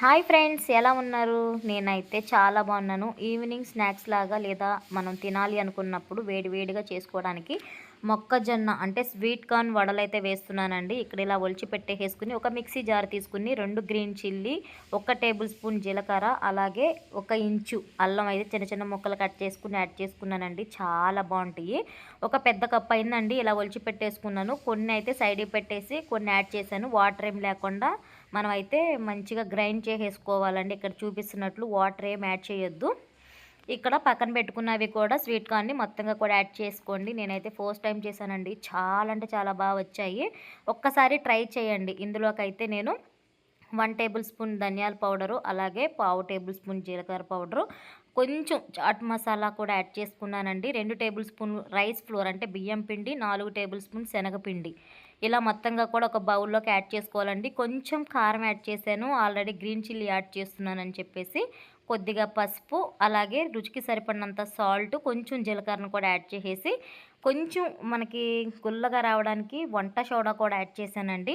Hi friends ఎలా ఉన్నారు? నేనైతే చాలా బాగున్నాను. ఈవినింగ్ స్నాక్స్ లాగా లేదా మనం తినాలి అనుకున్నప్పుడు వేడివేడిగా చేసుకోవడానికి మొక్కజొన్న అంటే స్వీట్ కార్న్ వడలైతే వేస్తున్నానండి. ఇక్కడ ఇలా ఒలిచి పెట్టేసుకుని ఒక మిక్సీ జార్ తీసుకుని రెండు గ్రీన్ చిల్లీ ఒక టేబుల్ స్పూన్ జీలకర్ర అలాగే ఒక ఇంచు అల్లం అయితే చిన్న చిన్న ముక్కలు కట్ చేసుకుని యాడ్ చేసుకున్నానండి. చాలా బాగుంటాయి. ఒక పెద్ద కప్ అయిందండి ఇలా ఒలిచి పెట్టేసుకున్నాను. కొన్ని అయితే సైడ్ పెట్టేసి కొన్ని యాడ్ చేశాను. వాటర్ ఏం లేకుండా మనమైతే మంచిగా గ్రైండ్ చేసేసుకోవాలండి. ఇక్కడ చూపిస్తున్నట్లు వాటర్ ఏం యాడ్ చేయొద్దు. ఇక్కడ పక్కన పెట్టుకున్నవి కూడా స్వీట్ కార్న్ని మొత్తంగా కూడా యాడ్ చేసుకోండి. నేనైతే ఫస్ట్ టైం చేశానండి. చాలా అంటే చాలా బాగా వచ్చాయి. ఒక్కసారి ట్రై చేయండి. ఇందులోకైతే నేను వన్ టేబుల్ స్పూన్ ధనియాల పౌడరు అలాగే పావు టేబుల్ స్పూన్ జీలకర్ర పౌడరు కొంచెం చాట్ మసాలా కూడా యాడ్ చేసుకున్నానండి. రెండు టేబుల్ స్పూన్ రైస్ ఫ్లోర్ అంటే బియ్యం పిండి నాలుగు టేబుల్ స్పూన్ శనగపిండి. ఇలా మొత్తంగా కూడా ఒక బౌల్లోకి యాడ్ చేసుకోవాలండి. కొంచెం కారం యాడ్ చేశాను. ఆల్రెడీ గ్రీన్ చిల్లీ యాడ్ చేస్తున్నానని చెప్పేసి కొద్దిగా పసుపు అలాగే రుచికి సరిపడినంత సాల్ట్ కొంచెం జీలకర్రను కూడా యాడ్ చేసేసి కొంచెం మనకి గుల్లగా రావడానికి వంట సోడా కూడా యాడ్ చేశానండి.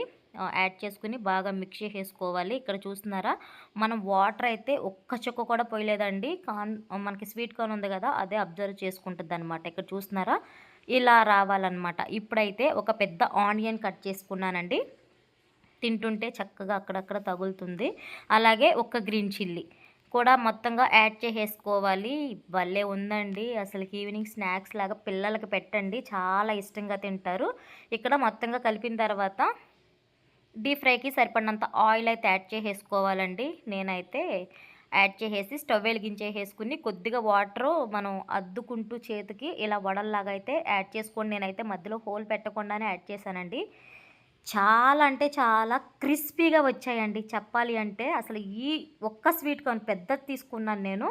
యాడ్ చేసుకుని బాగా మిక్స్ చేసుకోవాలి ఇక్కడ చూస్తున్నారా? మనం వాటర్ అయితే ఒక్క చుక్క కూడా పోయలేదండి. కాన్ మనకి స్వీట్ కార్న్ ఉంది కదా అదే అబ్జర్వ్ చేసుకుంటుంది అనమాట ఇక్కడ చూస్తున్నారా? ఇలా రావాలన్నమాట. ఇప్పుడైతే ఒక పెద్ద ఆనియన్ కట్ చేసుకున్నానండి. తింటుంటే చక్కగా అక్కడక్కడ తగులుతుంది. అలాగే ఒక గ్రీన్ చిల్లీ కూడా మొత్తంగా యాడ్ చేసేసుకోవాలి. భలే ఉందండి. అసలుకి ఈవినింగ్ స్నాక్స్ లాగా పిల్లలకి పెట్టండి. చాలా ఇష్టంగా తింటారు. ఇక్కడ మొత్తంగా కలిపిన తర్వాత డీప్ ఫ్రైకి సరిపడినంత ఆయిల్ అయితే యాడ్ చేసేసుకోవాలండి. నేనైతే యాడ్ చేసేసి స్టవ్ వెలిగించేసేసుకుని కొద్దిగా వాటర్ మనం అద్దుకుంటూ చేతికి ఇలా వడల్లాగా అయితే యాడ్ చేసుకొని నేనైతే మధ్యలో హోల్ పెట్టకుండానే యాడ్ చేశానండి. చాలా అంటే చాలా క్రిస్పీగా వచ్చాయండి. చెప్పాలి అంటే అసలు ఈ ఒక్క స్వీట్ కార్న్ పెద్దది తీసుకున్నాను నేను.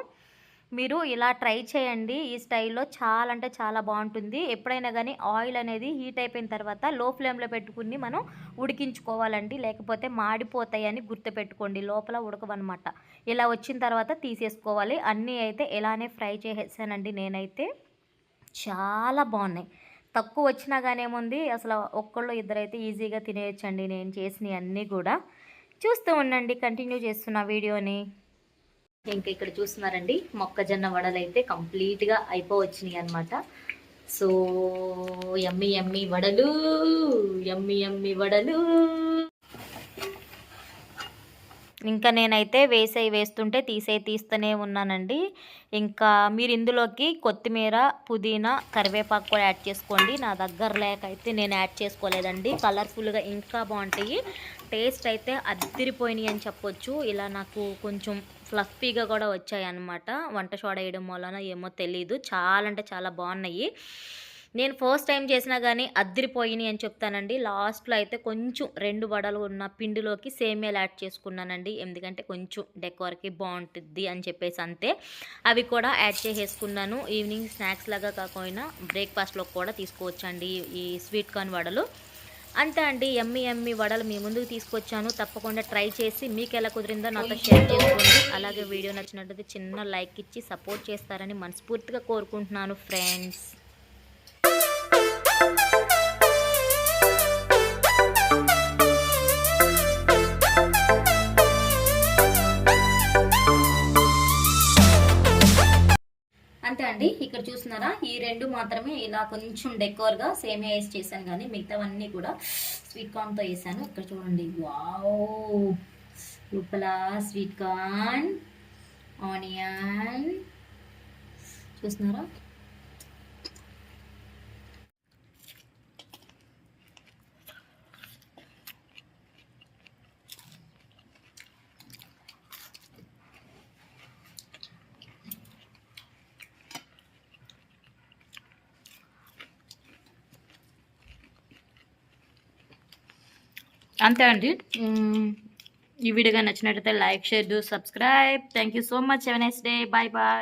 మీరు ఇలా ట్రై చేయండి. ఈ స్టైల్లో చాలా అంటే చాలా బాగుంటుంది. ఎప్పుడైనా కానీ ఆయిల్ అనేది హీట్ అయిపోయిన తర్వాత లో ఫ్లేమ్లో పెట్టుకుని మనం ఉడికించుకోవాలండి. లేకపోతే మాడిపోతాయని గుర్తుపెట్టుకోండి. లోపల ఉడకవన్నమాట. ఇలా వచ్చిన తర్వాత తీసేసుకోవాలి. అన్నీ అయితే ఇలానే ఫ్రై చేసేసానండి నేనైతే. చాలా బాగున్నాయి. తక్కువ వచ్చినా కానీ ఏముంది? అసలు ఒక్కళ్ళు ఇద్దరైతే ఈజీగా తినేయచ్చండి నేను చేసినవి అన్నీ కూడా. చూస్తూ ఉండండి. కంటిన్యూ చేస్తున్న వీడియోని. ఇంకా ఇక్కడ చూస్తున్నారండి మొక్కజొన్న వడలు అయితే కంప్లీట్గా అయిపోవచ్చినాయి అనమాట సో ఎమ్మి ఎమ్మి వడలు ఎమ్మి ఎమ్మి వడలు. ఇంకా నేనైతే వేసే వేస్తుంటే తీసే తీస్తూనే ఉన్నానండి. ఇంకా మీరు ఇందులోకి కొత్తిమీర పుదీనా కరివేపాకు కూడా యాడ్ చేసుకోండి. నా దగ్గర లేక అయితే నేను యాడ్ చేసుకోలేదండి. కలర్ఫుల్గా ఇంకా బాగుంటాయి. టేస్ట్ అయితే అద్దిరిపోయినాయి అని చెప్పొచ్చు. ఇలా నాకు కొంచెం ఫ్లఫీగా కూడా వచ్చాయి అన్నమాట వంట సోడా వేయడం వలన ఏమో తెలీదు. చాలా అంటే చాలా బాగున్నాయి. నేను ఫస్ట్ టైం చేసినా కానీ అద్దరిపోయినాయి అని చెప్తానండి. లాస్ట్లో అయితే కొంచెం రెండు వడలు ఉన్న పిండిలోకి సేమియాలు యాడ్ చేసుకున్నానండి. ఎందుకంటే కొంచెం డెకోర్కి బాగుంటుంది అని చెప్పేసి అంతే. అవి కూడా యాడ్ చేసేసుకున్నాను. ఈవినింగ్ స్నాక్స్ లాగా కాకపోయినా బ్రేక్ఫాస్ట్లో కూడా తీసుకోవచ్చండి ఈ స్వీట్ కార్న్ వడలు. అంతే అండి ఎమ్మి ఎమ్మి వడలు మీ ముందుకు తీసుకొచ్చాను. తప్పకుండా ట్రై చేసి మీకు ఎలా కుదిరిందో నాతో షేర్ చేసుకోండి. అలాగే వీడియో నచ్చినట్లయితే చిన్న లైక్ ఇచ్చి సపోర్ట్ చేస్తారని మనస్ఫూర్తిగా కోరుకుంటున్నాను ఫ్రెండ్స్. అంతే అండి. ఇక్కడ చూస్తున్నారా? ఈ రెండు మాత్రమే ఇలా కొంచెం డెకోర్గా సేమ్ వేసి చేశాను కానీ మిగతావన్నీ కూడా స్వీట్ కార్న్తో వేసాను. ఇక్కడ చూడండి. వావ్! లోపల స్వీట్ కార్న్ ఆనియన్ చూస్తున్నారా? అంతే అండి. ఈ వీడియో నచ్చినట్లయితే like share do subscribe thank you so much have nice day bye bye